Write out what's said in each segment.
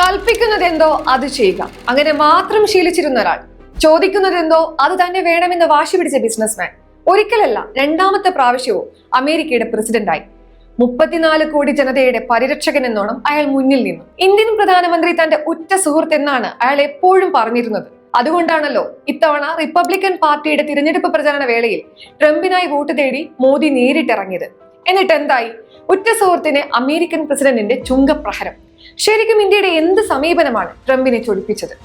കൽപ്പിക്കുന്നതെന്തോ അത് ചെയ്യുക. അങ്ങനെ മാത്രം ശീലിച്ചിരുന്ന ഒരാൾ. ചോദിക്കുന്നതെന്തോ അത് തന്നെ വേണമെന്ന് വാശി പിടിച്ച ബിസിനസ്മാൻ. ഒരിക്കലല്ല രണ്ടാമത്തെ പ്രാവശ്യവും അമേരിക്കയുടെ പ്രസിഡന്റായി. മുപ്പത്തിനാല് കോടി ജനതയുടെ പരിരക്ഷകൻ എന്നോണം അയാൾ മുന്നിൽ നിന്നു. ഇന്ത്യൻ പ്രധാനമന്ത്രി തന്റെ ഉറ്റ സുഹൃത്ത് എന്നാണ് അയാൾ എപ്പോഴും പറഞ്ഞിരുന്നത്. അതുകൊണ്ടാണല്ലോ ഇത്തവണ റിപ്പബ്ലിക്കൻ പാർട്ടിയുടെ തിരഞ്ഞെടുപ്പ് പ്രചാരണ വേളയിൽ ട്രംപിനായി വോട്ട് തേടി മോദി നേരിട്ടിറങ്ങിയത്. എന്നിട്ട് എന്തായി ഉറ്റ സുഹൃത്തിന് അമേരിക്കൻ പ്രസിഡന്റിന്റെ ചുങ്കപ്രഹരം. ശരിക്കും ഇന്ത്യയുടെ എന്ത് സമീപനമാണ് ട്രംപിനെ ചൊടിപ്പിച്ചത്?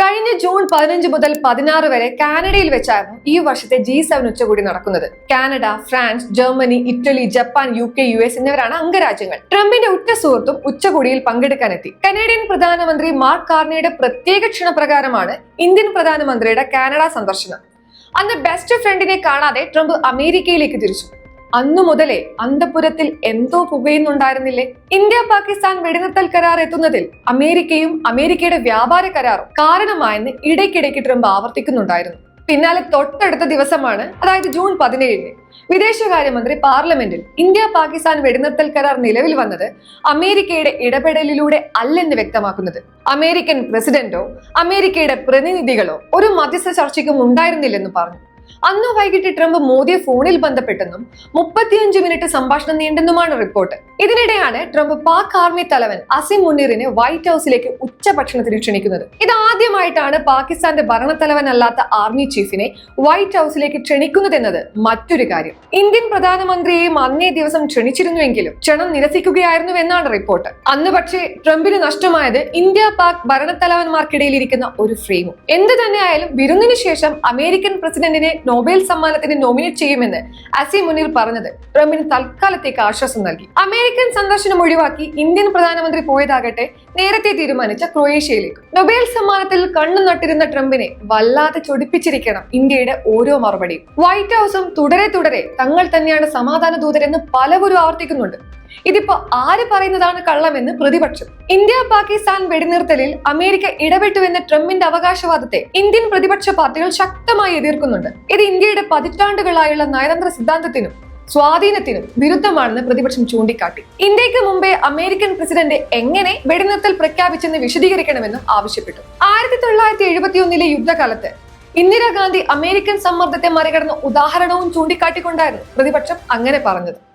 കഴിഞ്ഞ ജൂൺ പതിനഞ്ച് മുതൽ പതിനാറ് വരെ കാനഡയിൽ വെച്ചായിരുന്നു ഈ വർഷത്തെ ജി സെവൻ ഉച്ചകോടി നടക്കുന്നത്. Canada France Germany Italy Japan U K U S എന്നിവരാണ് അംഗരാജ്യങ്ങൾ. ട്രംപിന്റെ ഉറ്റ സുഹൃത്തും ഉച്ചകോടിയിൽ പങ്കെടുക്കാനെത്തി. കനേഡിയൻ പ്രധാനമന്ത്രി മാർക്ക് കാർണിയുടെ പ്രത്യേക ക്ഷണപ്രകാരമാണ് ഇന്ത്യൻ പ്രധാനമന്ത്രിയുടെ കാനഡ സന്ദർശനം. അന്ന് ബെസ്റ്റ് ഫ്രണ്ടിനെ കാണാതെ ട്രംപ് അമേരിക്കയിലേക്ക് തിരിച്ചു. അന്നു മുതലേ അന്തപുരത്തിൽ എന്തോ പുകയുന്നുണ്ടായിരുന്നില്ലേ? ഇന്ത്യ പാകിസ്ഥാൻ വെടിനിർത്തൽ കരാർ എത്തുന്നതിൽ അമേരിക്കയും അമേരിക്കയുടെ വ്യാപാര കരാറും കാരണമായെന്ന് ഇടയ്ക്കിടയ്ക്ക് ട്രംപ് ആവർത്തിക്കുന്നുണ്ടായിരുന്നു. പിന്നാലെ തൊട്ടടുത്ത ദിവസമാണ് അതായത് ജൂൺ പതിനേഴിന്. വിദേശകാര്യമന്ത്രി പാർലമെന്റിൽ ഇന്ത്യ പാകിസ്ഥാൻ വെടിനിർത്തൽ കരാർ നിലവിൽ വന്നത് അമേരിക്കയുടെ ഇടപെടലിലൂടെ അല്ലെന്ന് വ്യക്തമാക്കുന്നത്. അമേരിക്കൻ പ്രസിഡന്റോ അമേരിക്കയുടെ പ്രതിനിധികളോ ഒരു മധ്യസ്ഥ ചർച്ചയ്ക്കും ഉണ്ടായിരുന്നില്ലെന്ന് പറഞ്ഞു. അന്ന് വൈകിട്ട് ട്രംപ് മോദിയെ ഫോണിൽ ബന്ധപ്പെട്ടെന്നും മുപ്പത്തിയഞ്ച് മിനിറ്റ് സംഭാഷണം നീണ്ടെന്നുമാണ് റിപ്പോർട്ട്. ഇതിനിടെയാണ് ട്രംപ് പാക് ആർമി തലവൻ അസിം മുനീറിനെ വൈറ്റ് ഹൌസിലേക്ക് ഉച്ചഭക്ഷണത്തിന് ക്ഷണിക്കുന്നത്. ഇത് ആദ്യമായിട്ടാണ് പാകിസ്ഥാന്റെ ഭരണത്തലവനല്ലാത്ത ആർമി ചീഫിനെ വൈറ്റ് ഹൌസിലേക്ക് ക്ഷണിക്കുന്നതെന്നത് മറ്റൊരു കാര്യം. ഇന്ത്യൻ പ്രധാനമന്ത്രിയെയും അന്നേ ദിവസം ക്ഷണിച്ചിരുന്നുവെങ്കിലും ക്ഷണം നിരസിക്കുകയായിരുന്നു എന്നാണ് റിപ്പോർട്ട്. അന്ന് പക്ഷേ ട്രംപിന് നഷ്ടമായത് ഇന്ത്യ പാക് ഭരണത്തലവന്മാർക്കിടയിൽ ഇരിക്കുന്ന ഒരു ഫ്രെയിമും. എന്ത് തന്നെയായാലും വിരുന്നിന് ശേഷം അമേരിക്കൻ പ്രസിഡന്റിനെ നൊബേൽ സമ്മാനത്തിന് നോമിനേറ്റ് ചെയ്യുമെന്ന് അസി മുനീർ പറഞ്ഞത്. ട്രംപിന് തൽക്കാലത്തേക്ക് ആശ്വാസം നൽകി. അമേരിക്കൻ സന്ദർശനം ഒഴിവാക്കി ഇന്ത്യൻ പ്രധാനമന്ത്രി പോയതാകട്ടെ നേരത്തെ തീരുമാനിച്ച ക്രൊയേഷ്യയിലേക്ക്. നൊബേൽ സമ്മാനത്തിൽ കണ്ണു നട്ടിരുന്ന ട്രംപിനെ വല്ലാതെ ചൊടിപ്പിച്ചിരിക്കണം ഇന്ത്യയുടെ ഓരോ മറുപടിയും. വൈറ്റ് ഹൗസും തുടരെ തുടരെ തങ്ങൾ തന്നെയാണ് സമാധാന ദൂതരെന്ന് പലവരും ആവർത്തിക്കുന്നുണ്ട്. ഇതിപ്പോ ആര് പറയുന്നതാണ് കള്ളമെന്ന് പ്രതിപക്ഷം. ഇന്ത്യ പാകിസ്ഥാൻ വെടിനിർത്തലിൽ അമേരിക്ക ഇടപെട്ടുവെന്ന ട്രംപിന്റെ അവകാശവാദത്തെ ഇന്ത്യൻ പ്രതിപക്ഷ പാർട്ടികൾ ശക്തമായി എതിർക്കുന്നുണ്ട്. ഇത് ഇന്ത്യയുടെ പതിറ്റാണ്ടുകളായുള്ള നയതന്ത്ര സിദ്ധാന്തത്തിനും സ്വാധീനത്തിനും വിരുദ്ധമാണെന്ന് പ്രതിപക്ഷം ചൂണ്ടിക്കാട്ടി. ഇന്ത്യയ്ക്ക് മുമ്പേ അമേരിക്കൻ പ്രസിഡന്റ് എങ്ങനെ വെടിനിർത്തൽ പ്രഖ്യാപിച്ചെന്ന് വിശദീകരിക്കണമെന്നും ആവശ്യപ്പെട്ടു. ആയിരത്തി തൊള്ളായിരത്തി എഴുപത്തിയൊന്നിലെ യുദ്ധകാലത്ത് ഇന്ദിരാഗാന്ധി അമേരിക്കൻ സമ്മർദ്ദത്തെ മറികടന്ന ഉദാഹരണവും ചൂണ്ടിക്കാട്ടിക്കൊണ്ടായിരുന്നു പ്രതിപക്ഷം അങ്ങനെ പറഞ്ഞത്.